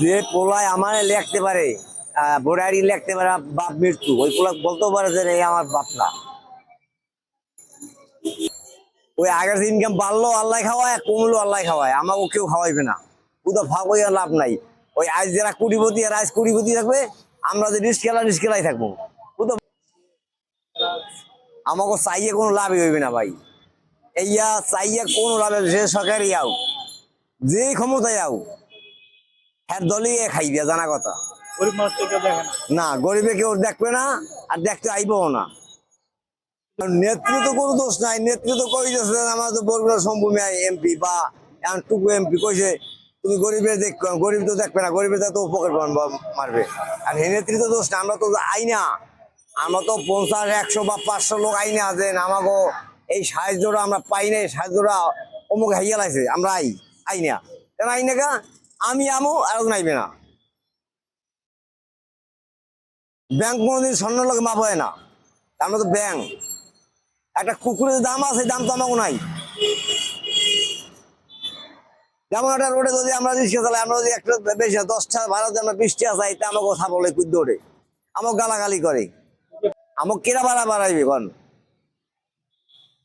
যে পোলায় আমার লিখতে পারে বোরারি লিখতে পারে বাপ মৃত্যু, ওই পোলা বলতেও পারে যে এই আমার বাপ না। ওই আগের ইনকাম বাড়লো আল্লাহ খাওয়ায়, কমলো আল্লাহ খাওয়ায় আমাকে কেউ খাওয়াইবে না। কোথাও ফাঁক হইয়া লাভ নাই। ওই আজ যারা কুড়িপতি আর আজ কুড়িপতি থাকবে, আমরা যে রিস্কেলা রিস্কেলাই থাকব। কোথাও আমাকে চাইয়ে কোনো লাভই হইবে না ভাই। এইয়া চাইয়ে কোনো লাভ সে সরকারি আও যে ক্ষমতায় আও হ্যাঁ দলই খাইবে জানা কথা। গরিব মানুষকে কেউ দেখে না। না গরিবে কেউ দেখবে না আর দেখতে আইবও না। নেতৃত্ব কোনো দোষ নাই নেতৃত্ব কইতেছে আমাদের বরগুনা সম্ভূমি এমপি বা টুকু এমপি কইছে তুমি গরিবের দেখ গরিব তো দেখবে না গরিবের তো উপকার মারবে। আর হে নেতৃত্ব দোষ না আমরা তো আই না। আমরা তো পঞ্চাশ একশো বা পাঁচশো লোক আই না যে আমাকে এই সাহায্যটা আমরা পাই না এই সাহায্যটা অমুক হাইয়া লাগছে আমরা আই আই না। কেন আই না কা? আমি আমো আর নাইবে না। ব্যাংক কোনো কোনোদিন স্বর্ণ লোকে মাপ হয় না। আমরা তো ব্যাংক। একটা কুকুরের দাম আছে, দাম তো আমাকে নাই। যেমন একটা রোডে যদি আমরা রিক্সা চালাই, আমরা যদি একটা বেশি দশটা ভাড়া আমরা বৃষ্টি চাই, তা আমাকে কথা বলে কুদ্দ ওঠে। আমাকে গালাগালি করে। আমাকে কেরা ভাড়া বাড়াইবে কন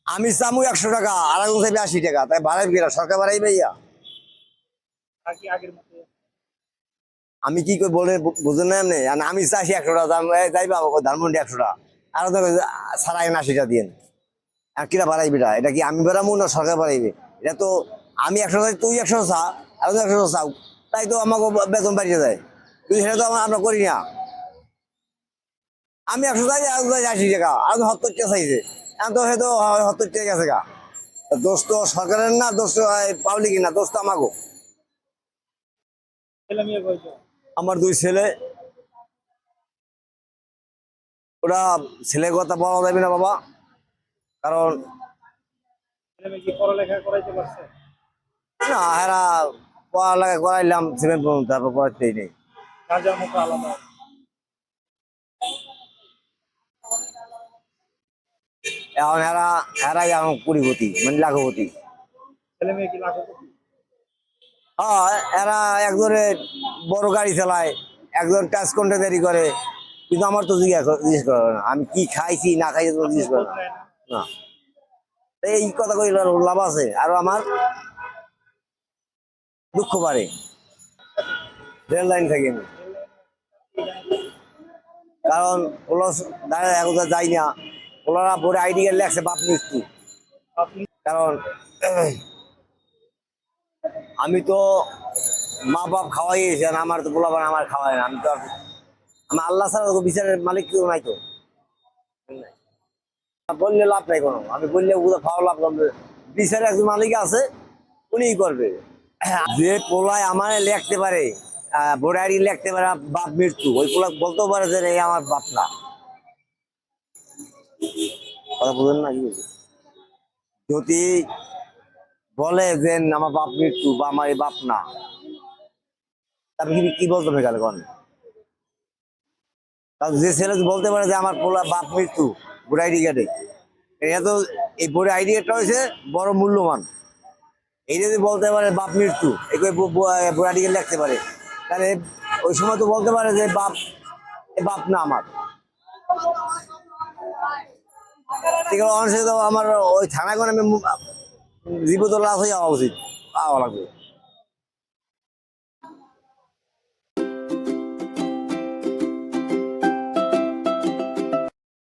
আমি চামু একশো টাকা, আর চাইবে আশি টাকা, তাই বাড়াইবে সরকার বাড়াইবে ইয়া আগের মতো? আমি কি করে বলে বুঝেন না আমি চাষি একশো টাকা যাইবা আমাকে ধানমন্ডি একশো টাকা আর তো সারাই না আশিটা দিন আর কিরা বাড়াইবি এটা? এটা কি আমি বাড়াবো না সরকার বাড়াইবে? এটা তো আমি একশো চাই, তুই একশো চা আর তুই একশো চাও। তাই তো আমাকে বেতন বাড়িয়ে দেয়। কিন্তু সেটা তো আমরা- করি না। আমি একশো চাই, আর তুই আশি টাকা। আর টাকা চাইছে। এখন তো হয়তো সত্তর টাকা গেছে গা। দোষ তো সরকারের না, দোষ পাবলিক না, দোষ তো আমাকেও। আমার দুই ছেলে। ওরা ছেলের কথা বলা যাবে না বাবা কারণ ছেলে না এরা পড়ালেখা করাইলাম সেভেন পর্যন্ত তারপর পড়াতেই নেই। এখন এরা এরাই এখন কুড়িপতি মানে লাখপতি। ছেলে মেয়ে কি লাখপতি? এরা একজনে বড় গাড়ি চালায় একজন টাচ দেরি করে। কিন্তু আমার তো জিজ্ঞাসা করে- না। আমি কি খাইছি, না খাইছি তো জিজ্ঞেস করে না। এই কথা আর লাভ আছে, আর আমার দুঃখ বাড়ে। রেল লাইন থেকে আমি। কারণ ওলা দাঁড়ায় একদা যাই না। ওনারা পরে আইডি কার্ড লেখছে বাপ মৃত্যু কারণ আমি তো মা বাপ খাওয়াই আর আমার তো বলাবার আমার খাওয়ায় না। আমি তো আমার আল্লাহ ছাড়া তো বিচারের মালিক কেউ নাই তো। বললে লাভ নাই কোনো। আমি বললে ওগুলো খাওয়া লাভ করবে বিচারের একজন মালিক আছে, উনিই করবে। যে পোলায় আমার লিখতে পারে বোরারি লিখতে পারে, বাপ মৃত্যু, ওই পোলা বলতেও পারে যে এই আমার বাপ না। কথা বুঝেন না কি যদি বলে যে, আমার বাপ মৃত্যু বা আমার বাপ না। তারপরে কি বলতে গেলে কোন? যে ছেলে বলতে পারে যে, আমার পোলা বাপ মৃত্যু। বুড়ো আইডি কার্ডে। এটা তো এই বুড়ো আইডি কার্ডটা হয়েছে বড় মূল্যবান। এই যদি বলতে পারে বাপ মৃত্যু, এই বুড়ো আইডি কার্ড লিখতে পারে। তাহলে ওই সময় তো বলতে পারে যে, বাপ, এ বাপ না আমার। আমার ওই করে আমি জীবিত লাভ হয়ে যাওয়া উচিত। পাওয়া লাগবে।